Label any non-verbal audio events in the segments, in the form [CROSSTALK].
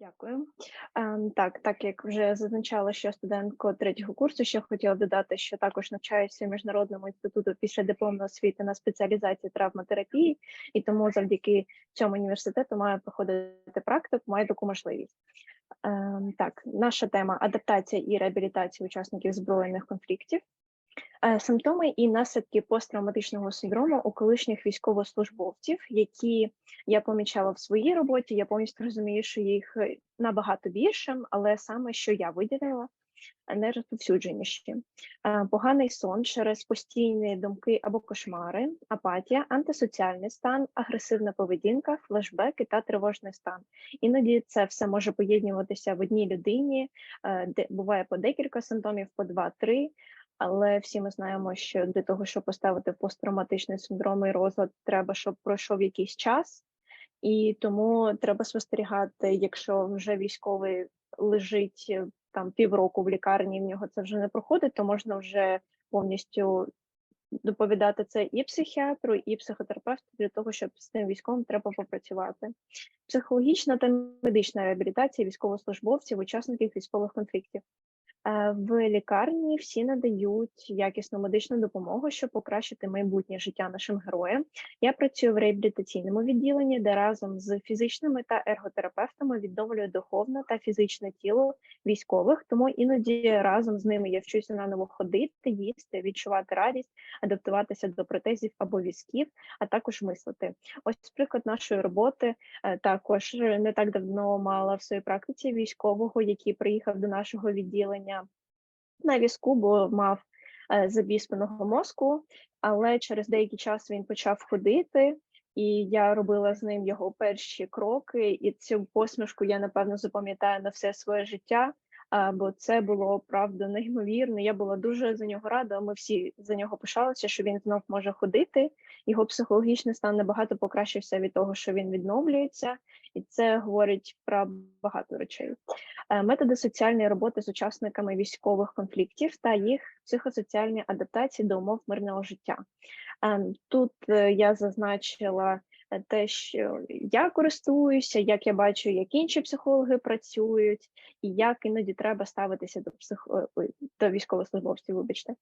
Дякую. Ем, так, так як вже зазначала, що студентко третього курсу, ще хотіла додати, що також навчаюся в міжнародному інституту після дипломної освіти на спеціалізації травматерапії, і тому завдяки цьому університету маю проходити практику, маю таку можливість. Ем, так, наша тема адаптація і реабілітація учасників збройних конфліктів. Е, Симптоми і наслідки посттравматичного синдрому у колишніх військовослужбовців, які я помічала в своїй роботі, я повністю розумію, що їх е, набагато більше, але саме що я виділила, найрозповсюдженіші. Е, Поганий сон через постійні думки або кошмари, апатія, антисоціальний стан, агресивна поведінка, флешбеки та тривожний стан. Іноді це все може поєднуватися в одній людині, де буває по декілька симптомів, по два-три. Але всі ми знаємо, що для того, щоб поставити посттравматичний синдром і розлад, треба, щоб пройшов якийсь час, і тому треба спостерігати, якщо вже військовий лежить е, там півроку в лікарні, в нього це вже не проходить, то можна вже повністю доповідати це і психіатру, і психотерапевту для того, щоб з тим військовим треба попрацювати. Психологічна та медична реабілітація військовослужбовців, учасників військових конфліктів. Е, В лікарні всі надають якісну медичну допомогу, щоб покращити майбутнє життя нашим героям. Я працюю в реабілітаційному відділенні, де разом з фізичними та ерготерапевтами відновлюю духовне та фізичне тіло військових. Тому іноді разом з ними я вчуся наново ходити, їсти, відчувати радість, адаптуватися до протезів або візків, а також мислити. Ось приклад нашої роботи. Е, Також не так давно мала в своїй практиці військового, який приїхав до нашого відділення на візку, бо мав забіспаного мозку, але через деякий час він почав ходити, і я робила з ним його перші кроки, і цю посмішку я напевно запам'ятаю на все своє життя. Бо це було правда неймовірно. Я була дуже за нього рада. Ми всі за нього пишалися, що він знов може ходити. Його психологічний стан набагато покращився від того, що він відновлюється, і це говорить про багато речей. Е, методи соціальної роботи з учасниками військових конфліктів та їх психосоціальні адаптації до умов мирного життя. Ем, Тут е, я зазначила те, що я користуюся, як я бачу, як інші психологи працюють, і як іноді треба ставитися до псих... до військовослужбовців. Вибачте,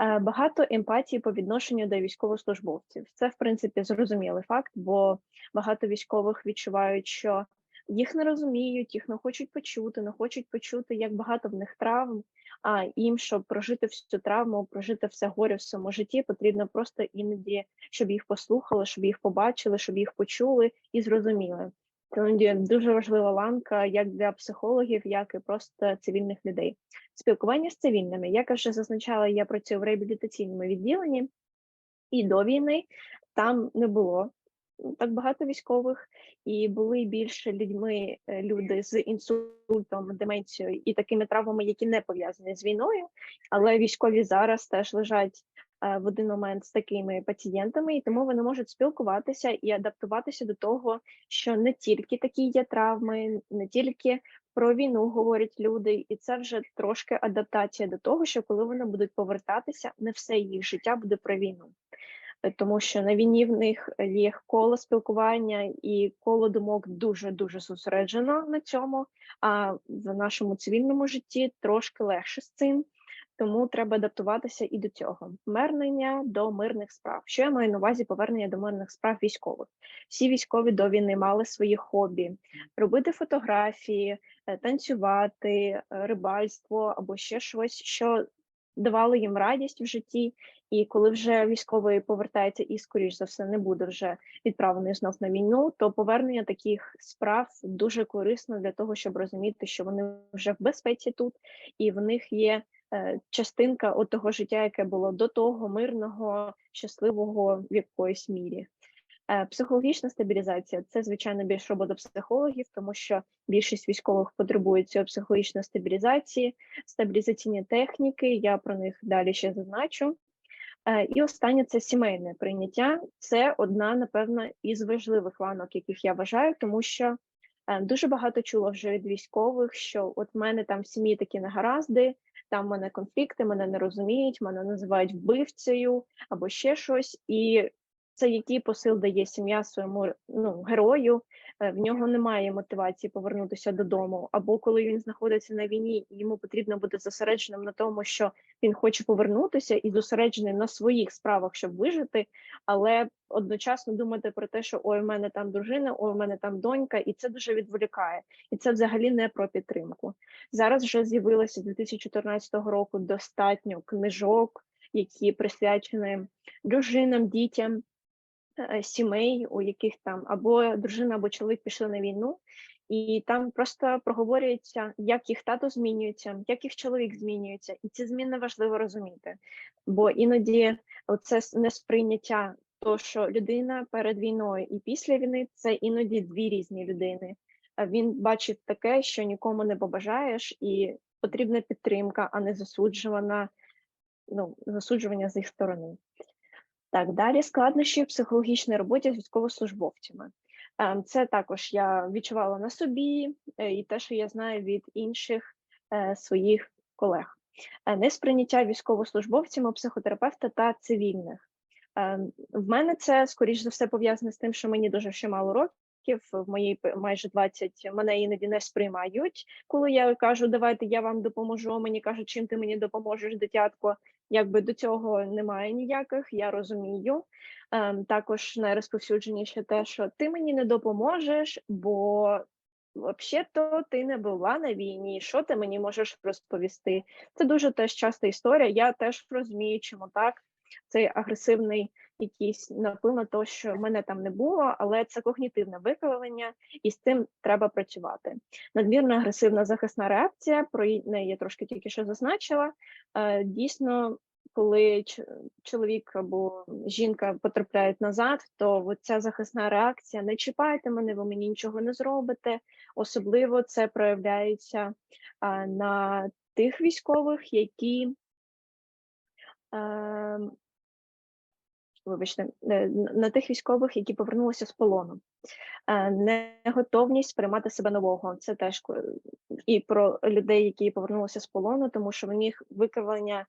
Е, багато емпатії по відношенню до військовослужбовців. Це в принципі зрозумілий факт, бо багато військових відчувають, що їх не розуміють, їх не хочуть почути, не хочуть почути, як багато в них травм. А їм, щоб прожити всю травму, прожити все горе в своєму житті, потрібно просто іноді, щоб їх послухали, щоб їх побачили, щоб їх почули і зрозуміли. Це дуже важлива ланка як для психологів, як і просто цивільних людей. Спілкування з цивільними, як я вже зазначала, я працюю в реабілітаційному відділенні, і до війни там не було так багато військових, і були більше людьми е, люди з інсультом, деменцією і такими травмами, які не пов'язані з війною. Але військові зараз теж лежать е, в один момент з такими пацієнтами, і тому вони можуть спілкуватися і адаптуватися до того, що не тільки такі є травми, не тільки. Про війну говорять люди, і це вже трошки адаптація до того, що коли вони будуть повертатися, не все їх життя буде про війну. Е, тому що на війні в них є коло спілкування і коло думок дуже дуже зосереджено на цьому. А в нашому цивільному житті трошки легше з цим. Тому треба адаптуватися і до цього. Повернення до мирних справ. Що я маю на увазі повернення до мирних справ військових? Всі військові до війни мали свої хобі: робити фотографії, е, танцювати, е, рибальство або ще щось, що давало їм радість в житті. І коли вже військовий повертається і, скоріш за все, не буде вже відправлений знов на війну, то повернення таких справ дуже корисно для того, щоб розуміти, що вони вже в безпеці тут, і в них є е, частинка от того життя, яке було до того мирного, щасливого в якоїсь мірі. Е, Психологічна стабілізація це звичайно більш робота психологів, тому що більшість військових потребує цієї психологічної стабілізації, стабілізаційні техніки. Я про них далі ще зазначу. Е, І останнє це сімейне прийняття. Це одна, напевно, із важливих ланок, яких я вважаю, тому що е, дуже багато чула вже від військових, що от в мене там в сім'ї такі негаразди, там в мене конфлікти, мене не розуміють, мене називають вбивцею або ще щось. І це який посил дає сім'я своєму ну, герою, е, в нього немає мотивації повернутися додому, або коли він знаходиться на війні, йому потрібно бути зосередженим на тому, що він хоче повернутися і зосередженим на своїх справах, щоб вижити, але одночасно думати про те, що ой, у мене там дружина, ой, у мене там донька, і це дуже відволікає. І це взагалі не про підтримку. Зараз вже з'явилося з 2014 року достатньо книжок, які присвячені дружинам, дітям. Е, сімей, у яких там або дружина, або чоловік пішли на війну, і там просто проговорюється, як їх тато змінюється, як їх чоловік змінюється, і ці зміни важливо розуміти. Бо іноді це несприйняття, то що людина перед війною і після війни це іноді дві різні людини. Він бачить таке, що нікому не побажаєш, і потрібна підтримка, а не засуджувана, ну засуджування з їх сторони. Так, далі складнощі в психологічній роботі з військовослужбовцями. Ем, це також я відчувала на собі, е, і те, що я знаю від інших е, своїх колег. Е, несприйняття військовослужбовцями, психотерапевта та цивільних. Ем, в мене це скоріш за все пов'язане з тим, що мені дуже ще мало років. В моїй майже 20 мене іноді не сприймають, коли я кажу, давайте я вам допоможу. Мені кажуть, чим ти мені допоможеш, дитятко якби до цього немає ніяких, я розумію. Ем, Також найрозповсюдженіше те, що ти мені не допоможеш, бо взагалі-то ти не була на війні. Що ти мені можеш розповісти? Це дуже теж часта історія. Я теж розумію, чому так. Цей агресивний якийсь наплив на те, що мене там не було, але це когнітивне викривлення, і з цим треба працювати. Надмірно агресивна захисна реакція, про неї я трошки тільки що зазначила. Е, дійсно, коли чоловік або жінка потрапляють назад, то ця захисна реакція не чіпайте мене, ви мені нічого не зробите. Особливо це проявляється на тих військових, які ем, вибачте, е, на тих військових, які повернулися з полону. Е, неготовність приймати себе нового. Це теж і про людей, які повернулися з полону, тому що в них викривлення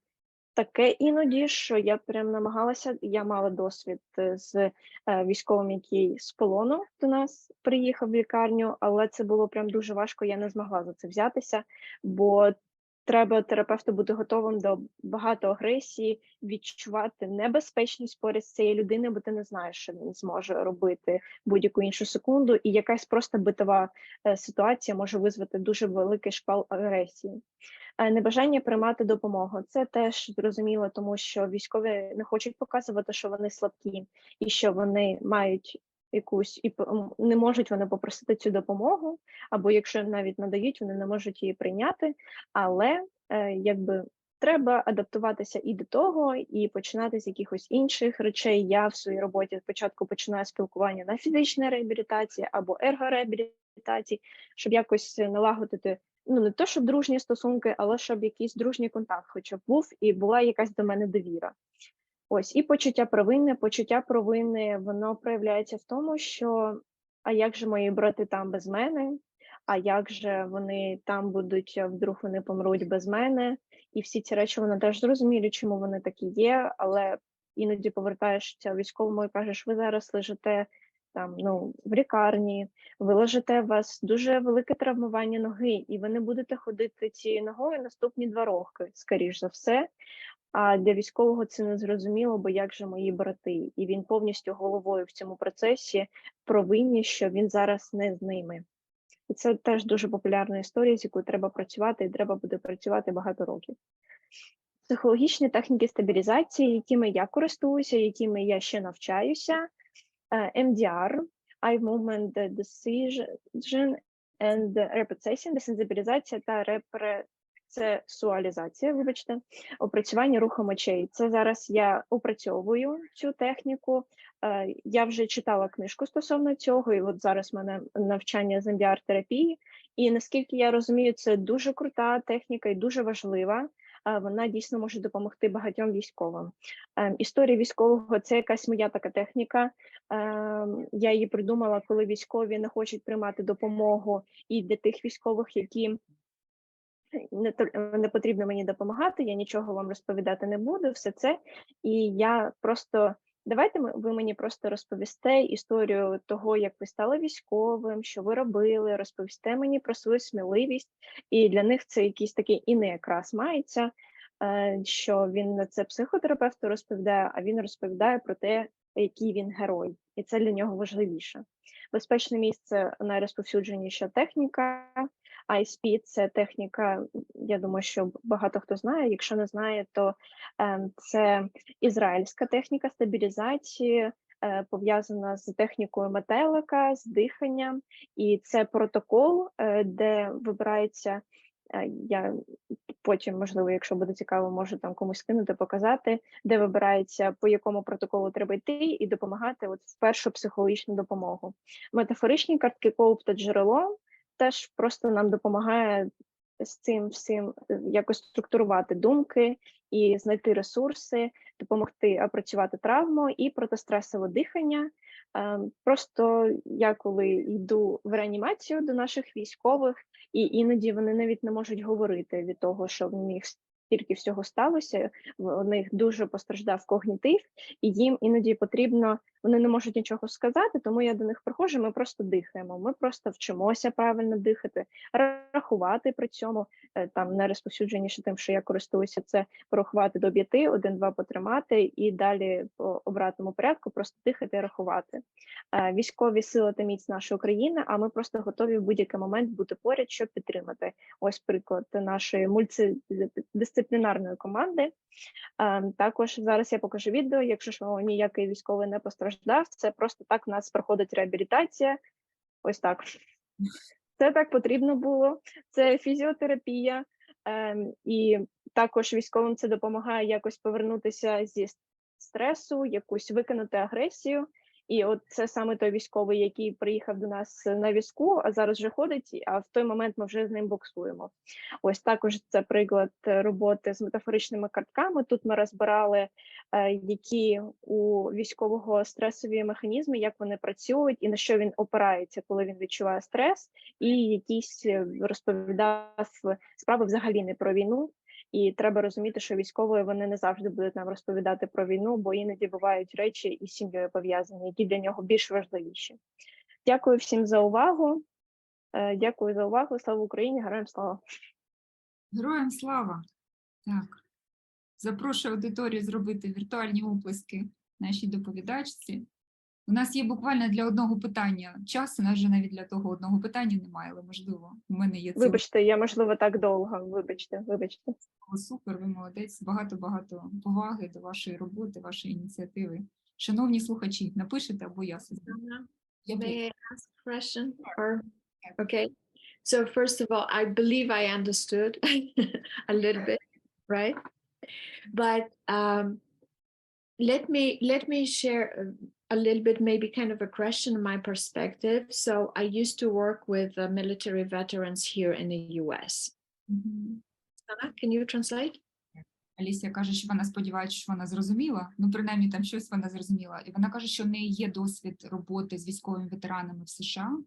таке іноді, що я прям намагалася. Я мала досвід е, з військовим, який з полону до нас приїхав в лікарню, але це було прям дуже важко. Я не змогла за це взятися, бо треба терапевту бути готовим до багато агресії, відчувати небезпечність поряд з цією людиною, бо ти не знаєш, що він зможе робити будь-яку іншу секунду, і якась просто битова е, ситуація може визвати дуже великий шпал агресії. Е, небажання приймати допомогу це теж зрозуміло, тому що військові не хочуть показувати, що вони слабкі і що вони мають якусь і не можуть вони попросити цю допомогу, або якщо навіть надають, вони не можуть її прийняти. Але е, якби треба адаптуватися і до того, і починати з якихось інших речей. Я в своїй роботі спочатку починаю спілкування на фізичній реабілітації або ергореабілітації, щоб якось налагодити. Ну, не то, щоб дружні стосунки, але щоб якийсь дружній контакт, хоча б був, і була якась до мене довіра. Ось і почуття провини. Почуття провини воно проявляється в тому, що а як же мої брати там без мене? А як же вони там будуть, вдруг вони помруть без мене? І всі ці речі вони теж зрозумілі, чому вони такі є, але іноді повертаєшся військовому і кажеш, ви зараз лежите там ну в лікарні, ви лежите у вас дуже велике травмування ноги, і ви не будете ходити цією ногою наступні два роки, скоріш за все. А для військового це не зрозуміло, бо як же мої брати, і він повністю головою в цьому процесі провинні, що він зараз не з ними. І це теж дуже популярна історія, з якою треба працювати, і треба буде працювати багато років. Психологічні техніки стабілізації, якими я користуюся, якими я ще навчаюся, MDR, Eye Movement Decision and Repetition, десензибілізація та репре це суалізація, вибачте, опрацювання рухом очей. Це зараз я опрацьовую цю техніку. Е, я вже читала книжку стосовно цього, і от зараз в мене навчання з мбр терапії. І наскільки я розумію, це дуже крута техніка і дуже важлива. Е, вона дійсно може допомогти багатьом військовим. Е, історія військового це якась моя така техніка. Я її придумала, коли військові не хочуть приймати допомогу і для тих військових, які не не потрібно мені допомагати, я нічого вам розповідати не буду, все це. І я просто Давайте ви мені просто розповісте історію того, як ви стали військовим, що ви робили, розповісте мені про свою сміливість, і для них це якийсь такий інний якраз мається, е, що він не це психотерапевту розповідає, а він розповідає про те, який він герой, і це для нього важливіше. Безпечне місце найрозповсюдженіша техніка. ISP – це техніка, я думаю, що багато хто знає. Якщо не знає, то ем, це ізраїльська техніка стабілізації, е, пов'язана з технікою метелика, з диханням, і це протокол, е, де вибирається. Е, Я потім, можливо, якщо буде цікаво, можу там комусь скинути, показати, де вибирається, по якому протоколу треба йти, і допомагати от в першу психологічну допомогу. Метафоричні картки Коуп та джерело теж просто нам допомагає з цим всім е, якось структурувати думки і знайти ресурси, допомогти опрацювати травму і протистресове дихання. Е, Просто я коли йду в реанімацію до наших військових, і іноді вони навіть не можуть говорити від того, що в них стільки всього сталося. В них дуже постраждав когнітив, і їм іноді потрібно, вони не можуть нічого сказати, тому я до них приходжу. Ми просто дихаємо. Ми просто вчимося правильно дихати, рахувати при цьому. Е, Там найрозповсюдженіше тим, що я користуюся, це порахувати до п'яти, один-два потримати, і далі по обратному порядку просто дихати і рахувати. Е, Військові сили та міць нашої України, а ми просто готові в будь-який момент бути поряд, щоб підтримати. Ось приклад нашої мультидисциплінарної команди. Е, Також зараз я покажу відео. Якщо ж ніякий військовий не постраждав, це просто так в нас проходить реабілітація. Ось так. Це так потрібно було. Це фізіотерапія, ем, і також військовим це допомагає якось повернутися зі стресу, якусь викинути агресію. І от це саме той військовий, який приїхав до нас на візку, а зараз вже ходить. А в той момент ми вже з ним боксуємо. Ось також це приклад роботи з метафоричними картками. Тут ми розбирали, е, які у військового стресові механізми, як вони працюють, і на що він опирається, коли він відчуває стрес, і якісь е, розповідав справи взагалі не про війну. І треба розуміти, що військові вони не завжди будуть нам розповідати про війну, бо іноді бувають речі із сім'єю пов'язані, які для нього більш важливіші. Дякую всім за увагу. Е, Дякую за увагу. Слава Україні! Героям слава! Героям слава! Так. Запрошую аудиторію зробити віртуальні оплески нашій доповідачці. У нас є буквально для одного питання час, у нас же навіть для того одного питання немає, але можливо, у мене є це Вибачте, я можливо так довго. Вибачте, вибачте. супер, ви молодець. Багато-багато поваги до вашої роботи, вашої ініціативи. Шановні слухачі, напишете або я собі. Anna, Я May I ask a question? Or, okay. So first of all, I believe I understood [LAUGHS] a little bit, right? But um, let me let me share a, a little bit, maybe kind of a question, my perspective. So I used to work with uh, military veterans here in the U.S. Мгм. Anna, can you translate? Алісія каже, що вона сподівається, що вона зрозуміла. Ну, принаймні, там щось вона зрозуміла. І вона каже, що в неї є досвід роботи з військовими ветеранами в США.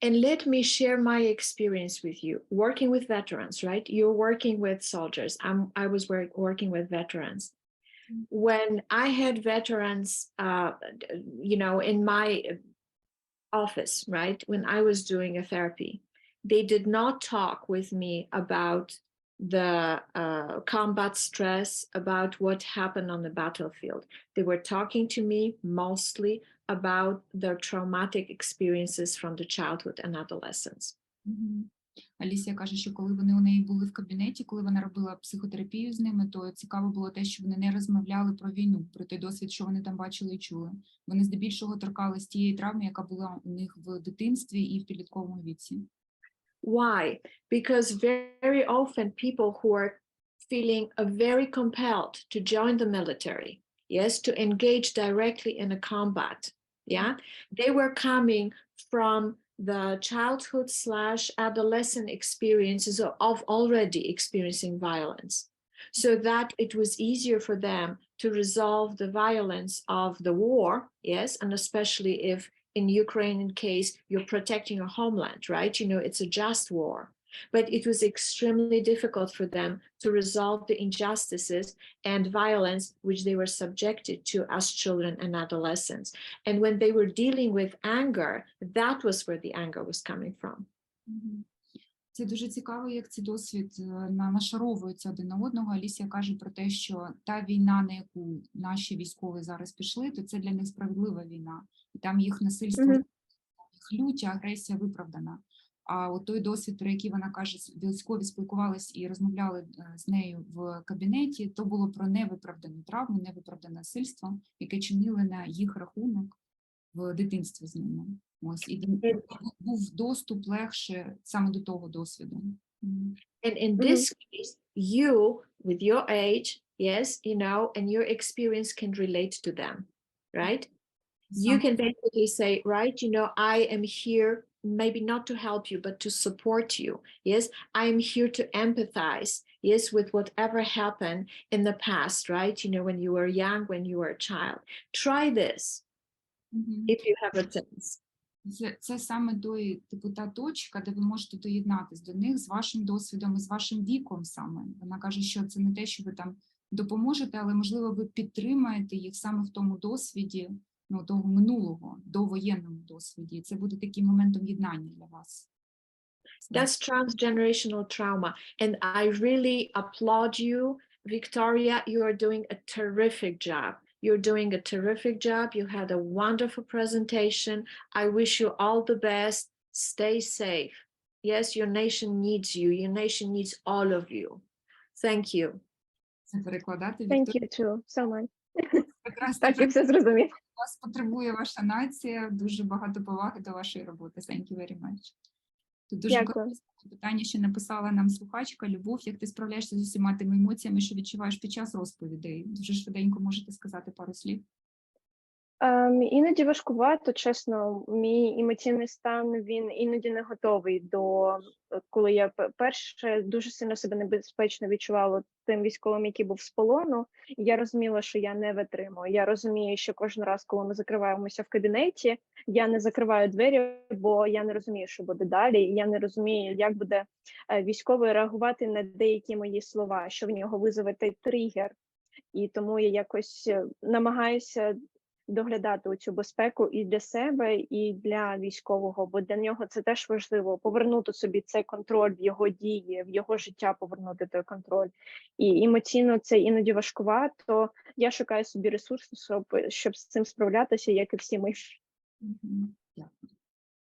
And let me share my experience with you working with veterans, right? You're working with soldiers. I'm, I was work, working with veterans. when I had veterans, uh, you know, in my office, right, when I was doing a therapy, they did not talk with me about the uh, combat stress, about what happened on the battlefield. They were talking to me mostly about their traumatic experiences from the childhood and adolescence. Mm-hmm. Алісія каже, що коли вони у неї були в кабінеті, коли вона робила психотерапію з ними, то цікаво було те, що вони не розмовляли про війну, про той досвід, що вони там бачили і чули. Вони здебільшого торкались тієї травми, яка була у них в дитинстві і в підлітковому віці. Why? Because very often people who are feeling very compelled to join the military, yes, to engage directly in a combat, yeah, they were coming from the childhood slash adolescent experiences of, already experiencing violence. So that it was easier for them to resolve the violence of the war, yes, and especially if in Ukrainian case, you're protecting your homeland, right? You know, it's a just war but it was extremely difficult for them to resolve the injustices and violence which they were subjected to as children and adolescents. And when they were dealing with anger, that was where the anger was coming from. Мгм. Це дуже цікаво, як цей досвід е, на- нашаровується один на одного. Алісія каже про те, що та війна, на яку наші військові зараз пішли, то це для них справедлива війна, і там їх насильство, Мгм. їх лють, агресія виправдана. А от той досвід, про який вона каже, військові спілкувались і розмовляли е, з нею в кабінеті, то було про невиправдану травму, невиправдане насильство, яке чинили на їх рахунок в дитинстві з ними. Ось і Е, був доступ легше саме до того досвіду. And in this case, you, with your age, yes, you know, and your experience can relate to them, right? You can basically say, right, you know, I am here, maybe not to help you, but to support you. Yes, I am here to empathize, yes, with whatever happened in the past, right? You know, when you were young, when you were a child. Try this Мгм. if you have a chance. Це, це саме той, типу, та точка, де ви можете доєднатись до них з вашим досвідом і з вашим віком саме. Вона каже, що це не те, що ви там допоможете, але можливо ви підтримаєте їх саме в тому досвіді, ну того минулого, довоєнному досвіді. І це буде таким моментом єднання для вас. Це- That's transgenerational trauma. And I really applaud you, Victoria. You are doing a terrific job. You're doing a terrific job. You had a wonderful presentation. I wish you all the best. Stay safe. Yes, your nation needs you. Your nation needs all of you. Thank you. Це перекладати. Thank Вікторія, you too so much. прекрасно Так, я все зрозумів. Вас потребує ваша нація. Дуже багато поваги до вашої роботи. Thank you very much. Тут дуже корисне питання, що написала нам слухачка Любов. Як ти справляєшся з усіма тими емоціями, що відчуваєш під час розповідей? Дуже швиденько можете сказати пару слів. Ем, іноді важкувато, чесно, мій емоційний стан він іноді не готовий до е, коли я перше дуже сильно себе небезпечно відчувала тим військовим, який був з полону. Я розуміла, що я не витримую. Я розумію, що кожен раз, коли ми закриваємося в кабінеті, я не закриваю двері, бо я не розумію, що буде далі. Я не розумію, як буде е, військовий реагувати на деякі мої слова, що в нього визове тригер. І тому я якось е, намагаюся доглядати цю безпеку і для себе, і для військового, бо для нього це теж важливо повернути собі цей контроль в його дії, в його життя, повернути той контроль. І емоційно це іноді важкувато. Я шукаю собі ресурси, щоб, щоб з цим справлятися, як і всі ми. Дякую.